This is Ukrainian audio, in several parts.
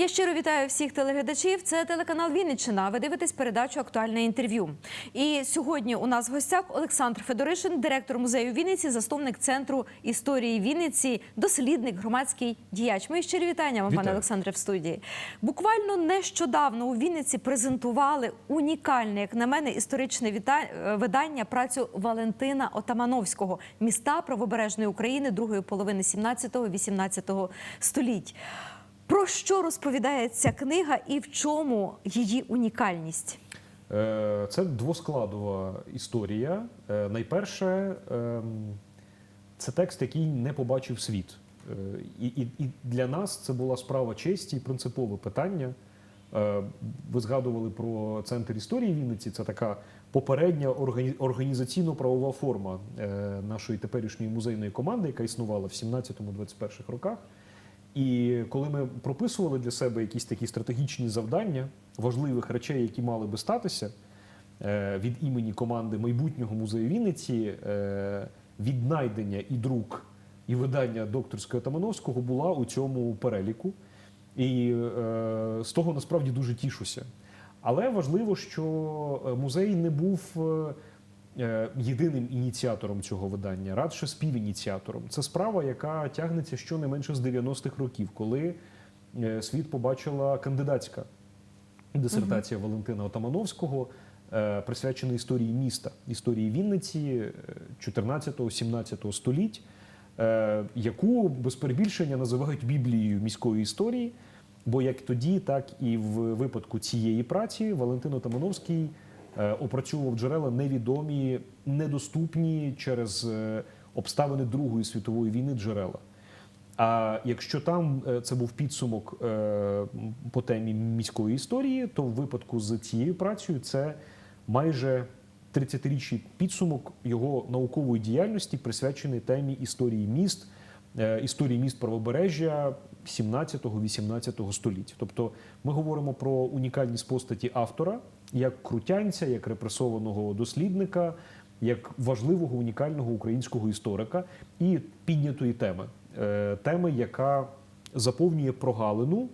Я щиро вітаю всіх телеглядачів. Це телеканал Вінниччина. Ви дивитесь передачу Актуальне інтерв'ю. І сьогодні у нас в гостях Олександр Федоришин, директор музею Вінниці, засновник центру історії Вінниці, дослідник, громадський діяч. Мої щирі вітання вам, пане Олександре, в студії. Буквально нещодавно у Вінниці презентували унікальне, як на мене, історичне віта- е, видання працю Валентина Отамановського міста правобережної України другої половини 17-18 століть. Про що розповідає ця книга і в чому її унікальність? Е, Це двоскладова історія. Е, Найперше, ем, це текст, який не побачив світ. Е, І, для нас це була справа честі і принципове питання. Ви згадували про центр історії Вінниці. Це така попередня органі- організаційно-правова форма нашої теперішньої музейної команди, яка існувала в 17-21 роках. І коли ми прописували для себе якісь такі стратегічні завдання важливих речей, які мали би статися е, від імені команди майбутнього музею Вінниці, е, віднайдення і друк і видання докторського Тамановського була у цьому переліку. І е, з того насправді дуже тішуся. Але важливо, що музей не був єдиним ініціатором цього видання, радше співініціатором. Це справа, яка тягнеться щонайменше з 90-х років, коли е, світ побачила кандидатська дисертація Валентина Отамановського, е, присвячена історії міста, історії Вінниці 14-17 століть, е, яку без перебільшення називають Біблією міської історії. Бо як тоді, так і в випадку цієї праці Валентин Отамановський е, опрацьовував джерела невідомі, недоступні через е, обставини Другої світової війни джерела. А якщо там е, це був підсумок е, по темі міської історії, то в випадку з цією працею це майже 30-річний підсумок його наукової діяльності, присвячений темі історії міст, е, історії міст правобережжя 17-18 століття. Тобто ми говоримо про унікальність постаті автора як крутянця, як репресованого дослідника, як важливого унікального українського історика і піднятої теми. Е, Теми, яка заповнює прогалину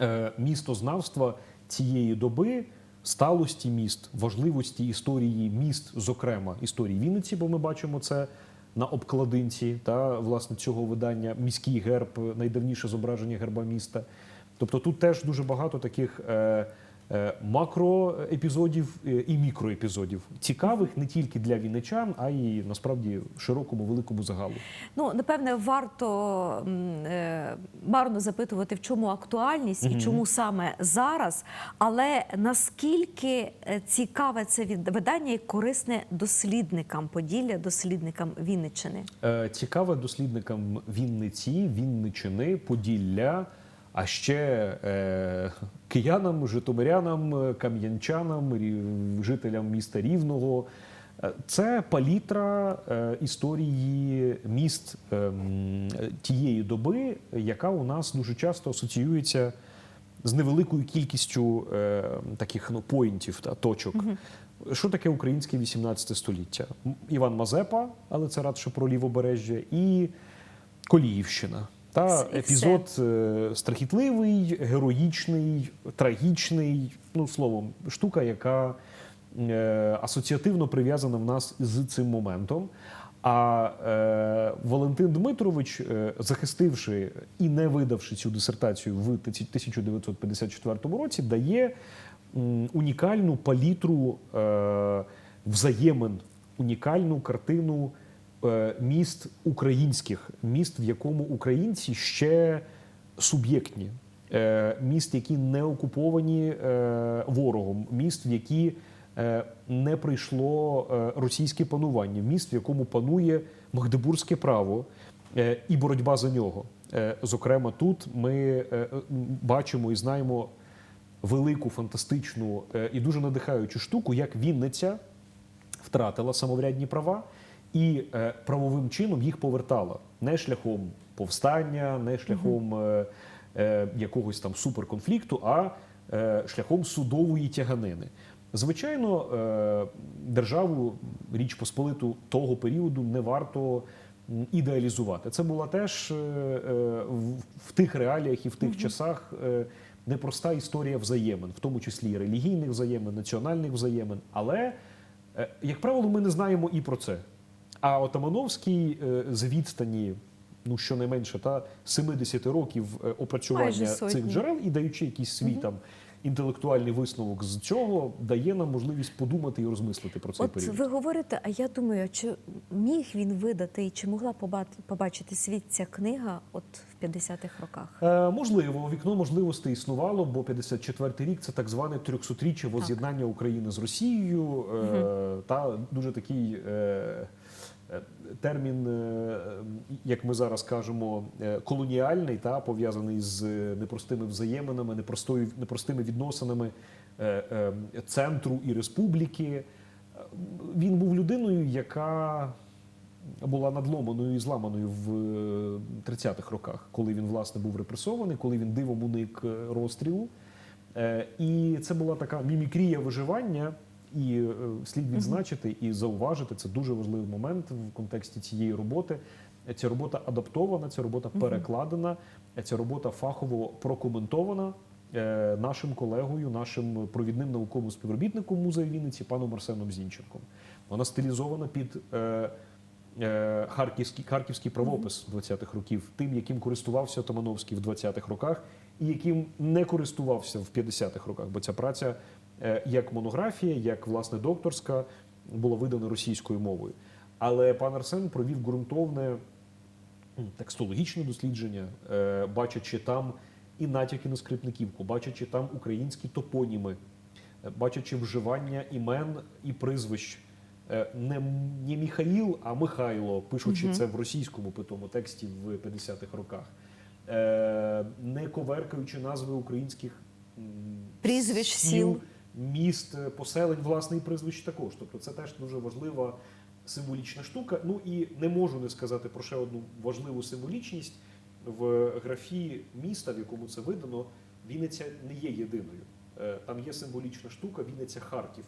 е, містознавства цієї доби, сталості міст, важливості історії міст, зокрема історії Вінниці, бо ми бачимо це на обкладинці та власне цього видання міський герб, найдавніше зображення герба міста. Тобто тут теж дуже багато таких е, макроепізодів е, і мікроепізодів, цікавих не тільки для вінничан, а й насправді широкому великому загалу. Ну, напевне, варто е, марно запитувати, в чому актуальність і чому саме зараз. Але наскільки е, цікаве це видання і корисне дослідникам Поділля, дослідникам Вінниччини? Е, Цікаве дослідникам Вінниці, Вінничини, Поділля, а ще е, киянам, житомирянам, кам'янчанам, жителям міста Рівного. Е, Це палітра е, історії міст е, тієї доби, яка у нас дуже часто асоціюється з невеликою кількістю е, таких ну, поінтів та точок. Що таке українське 18 століття? Іван Мазепа, але це радше про лівобережжя, і Коліївщина. Та епізод е, страхітливий, героїчний, трагічний. Ну, словом, штука, яка е, асоціативно прив'язана в нас з цим моментом. А е, Валентин Дмитрович, е, захистивши і не видавши цю дисертацію в 1954 році, дає м, унікальну палітру е, взаємин, унікальну картину міст українських, міст, в якому українці ще суб'єктні, е, міст, які не окуповані е, ворогом, міст, в які е, не прийшло е, російське панування, міст, в якому панує магдебурзьке право е, і боротьба за нього. Е, Зокрема, тут ми е, е, бачимо і знаємо велику, фантастичну е, і дуже надихаючу штуку, як Вінниця втратила самоврядні права і е, правовим чином їх повертала не шляхом повстання, не шляхом е, е, якогось там суперконфлікту, а е, шляхом судової тяганини. Звичайно, е, державу Річ Посполиту того періоду не варто ідеалізувати. Це була теж в, в тих реаліях і в тих часах е, непроста історія взаємин, в тому числі і релігійних взаємин, національних взаємин. Але, як правило, ми не знаємо і про це. А Отамановський е, з відстані, ну щонайменше, та 70 років е, опрацювання цих джерел і даючи якийсь свій там інтелектуальний висновок з цього, дає нам можливість подумати і розмислити про цей От період. ви говорите, а я думаю, чи міг він видати і чи могла побачити світ ця книга от в 50-х роках? Е, можливо, вікно можливостей існувало, бо 54-й рік це так зване 300-річчя воз'єднання України з Росією. Е, Та дуже такий е, термін, е, як ми зараз кажемо, е, колоніальний, та пов'язаний з непростими взаєминами, непростою непростими відносинами е, е, центру і республіки. Е, Він був людиною, яка була надломаною і зламаною в е, 30-х роках, коли він власне був репресований, коли він дивом уник е, розстрілу. Е, І це була така мімікрія виживання. І е, слід відзначити і зауважити це дуже важливий момент в контексті цієї роботи. Ця робота адаптована, ця робота перекладена, ця робота фахово прокоментована е, нашим колегою, нашим провідним науковим співробітником музею Вінниці, паном Арсеном Зінченком. Вона стилізована під е, харківський, харківський правопис 20-х років, тим, яким користувався Томановський в 20-х роках, і яким не користувався в 50-х роках, бо ця праця як монографія, як власне докторська, була видана російською мовою. Але пан Арсен провів ґрунтовне текстологічне дослідження, е, бачачи там і натяки на скрипниківку, бачачи там українські топоніми, е, бачачи вживання імен і прізвищ. Е, Не, не Міхаїл, а Михайло, пишучи це в російському питому тексті в 50-х роках, Е, не коверкаючи назви українських Прізвищ, сіл. Міст, е, поселень, власне, і прізвищ також. Тобто це теж дуже важлива символічна штука. Ну і не можу не сказати про ще одну важливу символічність в графі міста, в якому це видано. Вінниця не є єдиною. Е, Там є символічна штука Вінниця Харків.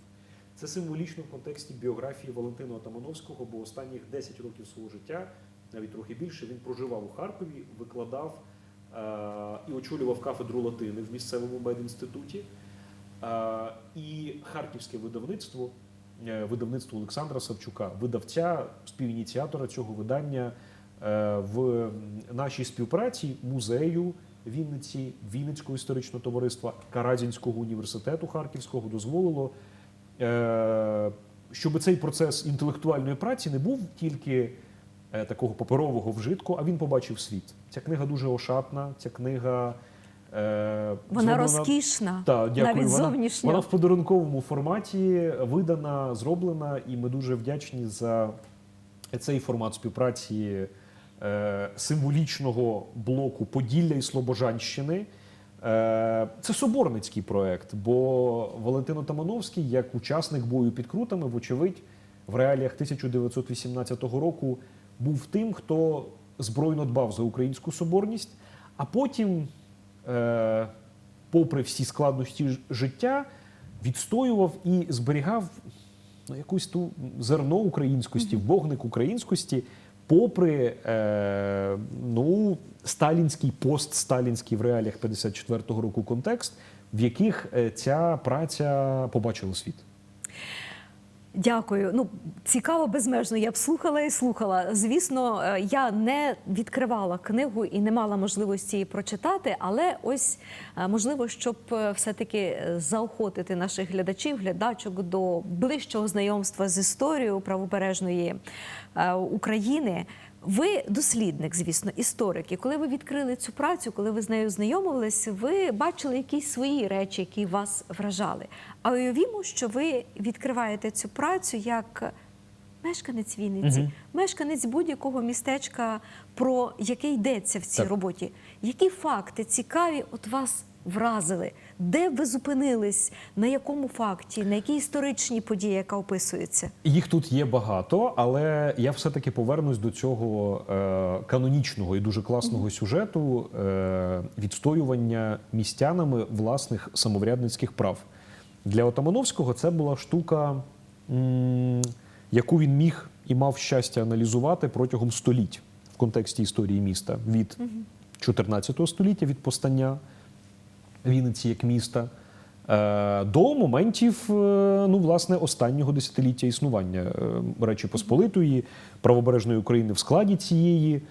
Це символічно в контексті біографії Валентина Отамановського, бо останніх 10 років свого життя, навіть трохи більше, він проживав у Харкові, викладав е, і очолював кафедру латини в місцевому медінституті. І харківське видавництво, е, видавництво Олександра Савчука, видавця, співініціатора цього видання е, в нашій співпраці музею Вінниці, Вінницького історичного товариства, Каразінського університету Харківського дозволило, е, щоб цей процес інтелектуальної праці не був тільки такого паперового вжитку, а він побачив світ. Ця книга дуже ошатна, ця книга. Е, Вона розкішна, так, дякую. навіть вона, зовнішньо. вона в подарунковому форматі видана, зроблена, і ми дуже вдячні за цей формат співпраці е, символічного блоку Поділля і Слобожанщини. Е, це соборницький проект, бо Валентин Отамановський, як учасник бою під Крутами, вочевидь, в реаліях 1918 року був тим, хто збройно дбав за українську соборність, а потім, попри всі складності життя, відстоював і зберігав ну, якусь ту зерно українськості, вогник українськості, попри е, ну, сталінський, постсталінський в реаліях 54-го року контекст, в яких е, ця праця побачила світ. Дякую. Ну цікаво безмежно. Я б слухала і слухала. Звісно, е, я не відкривала книгу і не мала можливості її прочитати, але ось е, можливо, щоб е, все-таки заохотити наших глядачів, глядачок до ближчого знайомства з історією правобережної України. Ви дослідник, звісно, історик. І коли ви відкрили цю працю, коли ви з нею знайомились, ви бачили якісь свої речі, які вас вражали. А уявімо, що ви відкриваєте цю працю як мешканець Вінниці, мешканець будь-якого містечка, про яке йдеться в цій Так. роботі. Які факти цікаві от вас вразили? Де ви зупинились? На якому факті, на якій історичній події, яка описується? Їх тут є багато, але я все-таки повернусь до цього е, канонічного і дуже класного сюжету е, відстоювання містянами власних самоврядницьких прав. Для Отамановського це була штука, м, яку він міг і мав щастя аналізувати протягом століть в контексті історії міста від 14 століття від постання Вінниці як міста. е, До моментів е, ну, власне, останнього десятиліття існування е, Речі Посполитої, правобережної України в складі цієї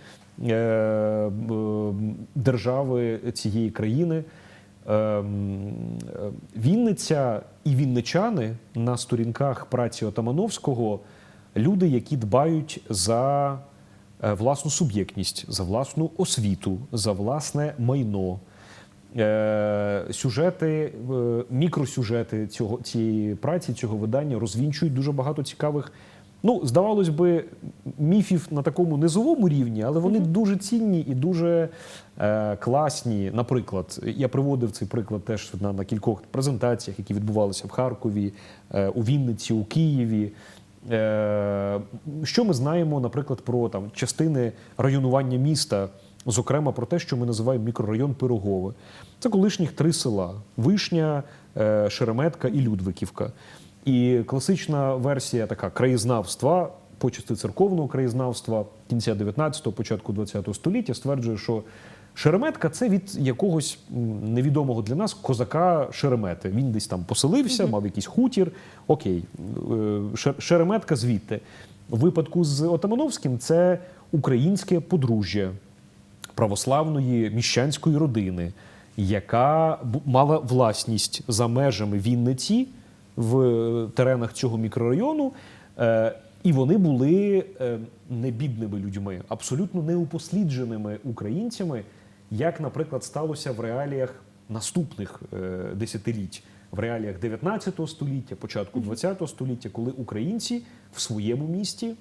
держави, цієї країни. Е, м, е, Вінниця і вінничани на сторінках праці Отамановського люди, які дбають за власну суб'єктність, за власну освіту, за власне майно. Е, Сюжети, е, мікросюжети цього цієї праці, цього видання розвінчують дуже багато цікавих. Ну, здавалось би, міфів на такому низовому рівні, але вони дуже цінні і дуже е, класні. Наприклад, я приводив цей приклад теж на, на кількох презентаціях, які відбувалися в Харкові, е, у Вінниці, у Києві. Е, що ми знаємо, наприклад, про там частини районування міста, зокрема про те, що ми називаємо мікрорайон Пирогове. Це колишніх три села: Вишня, е, Шереметка і Людвиківка. І класична версія така краєзнавства, почасти церковного краєзнавства кінця 19-го, початку 20-го століття стверджує, що Шереметка це від якогось невідомого для нас козака Шеремети. Він десь там поселився, мав якийсь хутір. Окей, е, Шереметка звідти. В випадку з Отамановським це українське подружжя православної міщанської родини, яка мала власність за межами Вінниці в е, теренах цього мікрорайону. Е, І вони були е, не бідними людьми, абсолютно неупослідженими українцями, як, наприклад, сталося в реаліях наступних десятиліть, в реаліях 19 століття, початку 20 століття, коли українці в своєму місті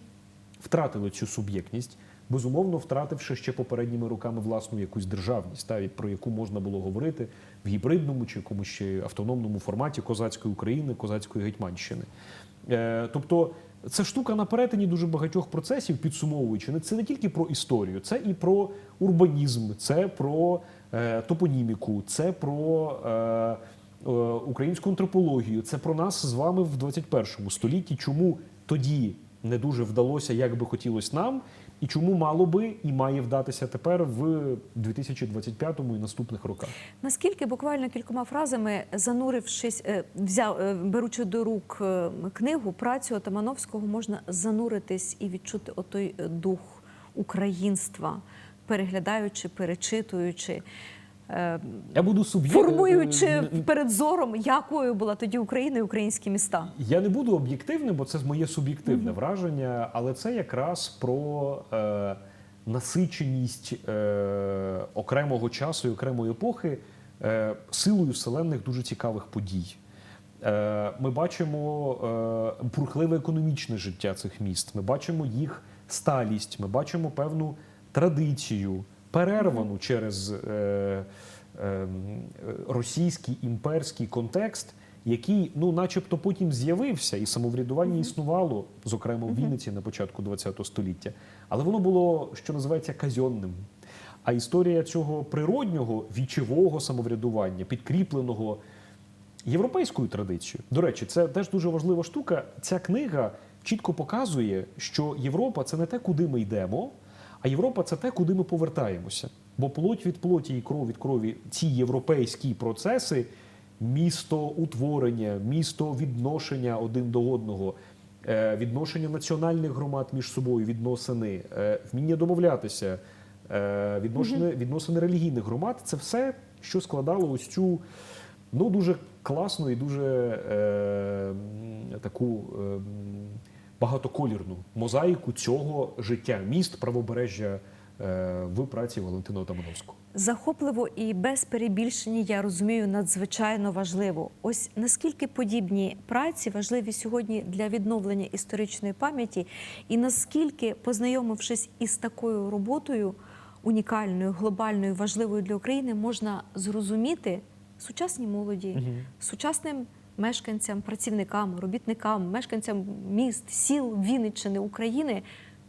втратили цю суб'єктність, безумовно втративши ще попередніми роками власну якусь державність, та, про яку можна було говорити в гібридному чи якомусь ще автономному форматі козацької України, козацької гетьманщини. Е, тобто це штука на перетині дуже багатьох процесів, підсумовуючи. Це не тільки про історію, це і про урбанізм, це про е, топоніміку, це про е, українську антропологію, це про нас з вами в 21 столітті. Чому тоді не дуже вдалося, як би хотілося нам, і чому мало би і має вдатися тепер в 2025 і наступних роках. Наскільки буквально кількома фразами, занурившись, е, взяв, е, беручи до рук е, книгу, працю Отамановського, можна зануритись і відчути отой дух українства, переглядаючи, перечитуючи, Я буду суб'єктом. формуючи перед зором, якою була тоді Україна і українські міста. Я не буду об'єктивним, бо це моє суб'єктивне враження, але це якраз про е, насиченість е, окремого часу і окремої епохи е, силою вселенних дуже цікавих подій. Е, ми бачимо е, бурхливе економічне життя цих міст. Ми бачимо їх сталість, ми бачимо певну традицію, перервану через е, е, російський імперський контекст, який, ну, начебто, потім з'явився, і самоврядування існувало, зокрема в Вінниці на початку ХХ століття, але воно було, що називається, казьонним. А історія цього природнього вічового самоврядування, підкріпленого європейською традицією. До речі, це теж дуже важлива штука. Ця книга чітко показує, що Європа це не те, куди ми йдемо, а Європа це те, куди ми повертаємося. Бо плоть від плоті і кров від крові ці європейські процеси, місто утворення, місто відношення один до одного, е, відношення національних громад між собою, відносини, е, вміння домовлятися, е, відносини, відносини релігійних громад це все, що складало ось цю ну, дуже класну і дуже е, таку е, багатоколірну мозаїку цього життя міст правобережжя е, в праці Валентина Отамановського. Захопливо і без перебільшення, я розумію, надзвичайно важливо. Ось наскільки подібні праці важливі сьогодні для відновлення історичної пам'яті, і наскільки, познайомившись із такою роботою унікальною, глобальною, важливою для України, можна зрозуміти сучасній молоді, сучасним мешканцям, працівникам, робітникам, мешканцям міст, сіл Вінниччини, України,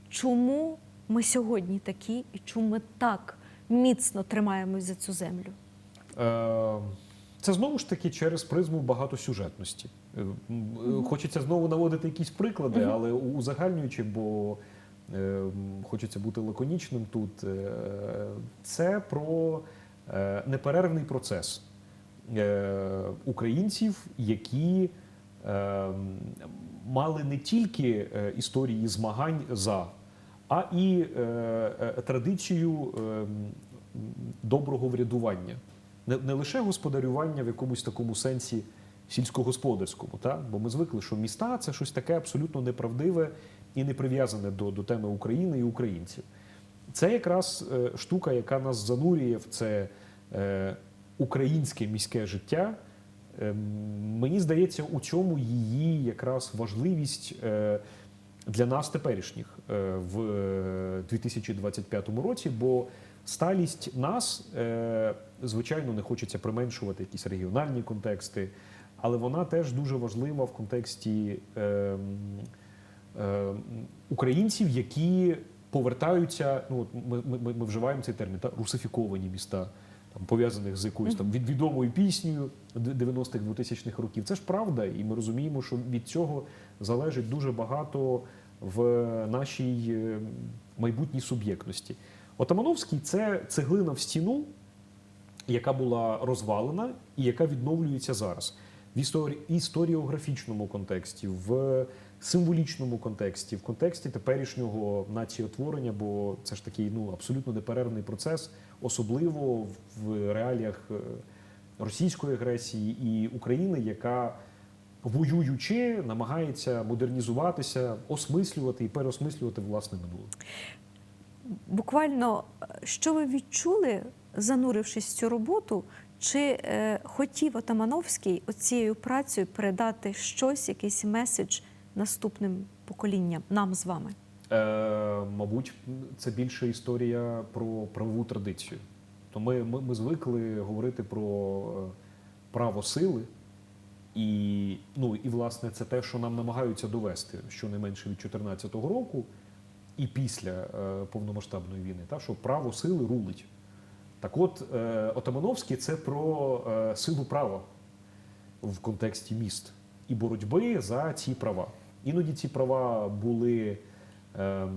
чому ми сьогодні такі і чому ми так міцно тримаємось за цю землю. Е, Це знову ж таки через призму багатосюжетності. Е, е, Хочеться знову наводити якісь приклади, але узагальнюючи, бо хочеться бути лаконічним тут. Це про неперервний процес українців, які е, мали не тільки е, історії змагань за, а і е, е, традицію е, доброго врядування. Не, лише господарювання в якомусь такому сенсі сільськогосподарському, та? бо ми звикли, що міста це щось таке абсолютно неправдиве і не прив'язане до, до теми України і українців. Це якраз е, штука, яка нас занурює в це е, українське міське життя. Е, мені здається, у цьому її якраз важливість е, для нас теперішніх е, в е, 2025 році, бо сталість нас, е, звичайно, не хочеться применшувати якісь регіональні контексти, але вона теж дуже важлива в контексті е, м, е, українців, які повертаються. Ну, ми, ми- ми вживаємо цей термін, та, русифіковані міста, там, пов'язаних з якоюсь там від- відомою піснею 90-х 2000-х років. Це ж правда, і ми розуміємо, що від цього залежить дуже багато в нашій е, майбутній суб'єктності. Отамановський це цеглина в стіну, яка була розвалена і яка відновлюється зараз. В історі- історіографічному контексті, в символічному контексті, в контексті теперішнього націотворення, бо це ж такий ну, абсолютно неперервний процес, особливо в реаліях е, російської агресії і України, яка воюючи, намагається модернізуватися, осмислювати і переосмислювати власне минуле. Буквально, що ви відчули, занурившись в цю роботу, чи е, хотів Отамановський оцією працею передати щось, якийсь меседж наступним поколінням, нам з вами? Е, мабуть, це більше історія про правову традицію. То ми, ми, ми звикли говорити про е, право сили, і, ну, і, власне, це те, що нам намагаються довести щонайменше від 2014 року і після е, повномасштабної війни, та, що право сили рулить. Так от, е, Отамановський це про е, силу права в контексті міст і боротьби за ці права. Іноді ці права були ем,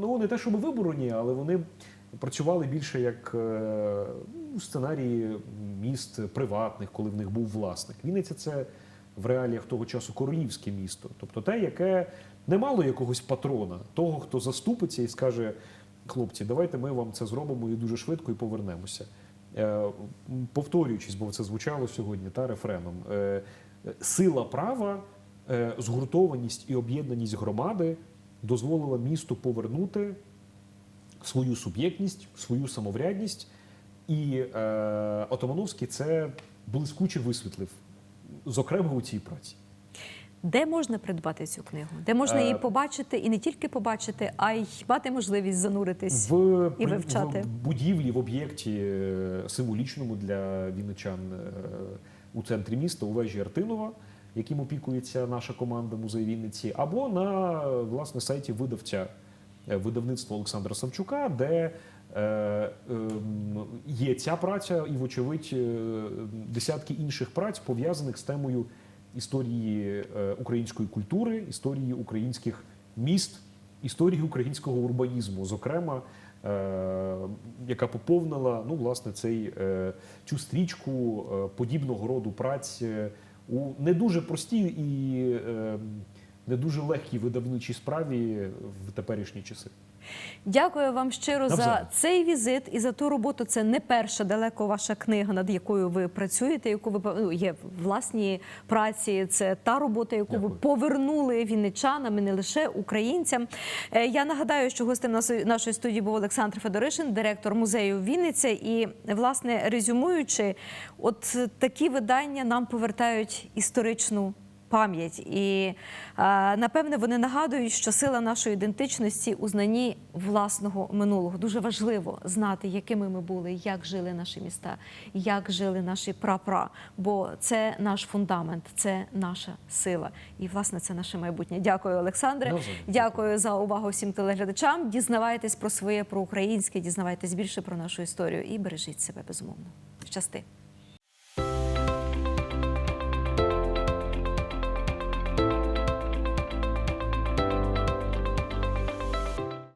ну, не те, щоб виборені, але вони працювали більше як е, ну, сценарії міст приватних, коли в них був власник. Вінниця це в реаліях того часу королівське місто, тобто те, яке не мало якогось патрона, того, хто заступиться і скаже: хлопці, давайте ми вам це зробимо і дуже швидко і повернемося. Е, Повторюючись, бо це звучало сьогодні та рефреном. е, Сила права, згуртованість і об'єднаність громади дозволила місту повернути свою суб'єктність, свою самоврядність. І е, Отомановський це блискуче висвітлив, зокрема у цій праці. Де можна придбати цю книгу? Де можна її Е, побачити і не тільки побачити, а й мати можливість зануритись? в, і вивчати. в будівлі, в об'єкті е, символічному для вінничан е, у центрі міста у вежі Артинова, яким опікується наша команда музей Вінниці, або на власне сайті видавця е, видавництва Олександра Савчука, де е, ем, є ця праця, і, вочевидь, е, десятки інших праць пов'язаних з темою історії української культури, історії українських міст, історії українського урбанізму, зокрема, яка поповнила ну, власне, цей, цю стрічку подібного роду праць у не дуже простій і е, не дуже легкій видавничій справі в теперішні часи. Дякую вам щиро за цей візит і за ту роботу. Це не перша далеко ваша книга, над якою ви працюєте, яку ви ну, є власні праці. Це та робота, яку ви повернули вінничанам і не лише українцям. Е, Я нагадаю, що гостем нашої- нашої студії був Олександр Федоришин, директор музею Вінниця. І власне резюмуючи, от такі видання нам повертають історичну пам'ять. І е, напевне вони нагадують, що сила нашої ідентичності у знанні власного минулого. Дуже важливо знати, якими ми були, як жили наші міста, як жили наші прапра. Бо це наш фундамент, це наша сила. І власне це наше майбутнє. Дякую, Олександре. Навзаєм. Дякую за увагу всім телеглядачам. Дізнавайтесь про своє, про українське, дізнавайтесь більше про нашу історію і бережіть себе безумовно. Щасти.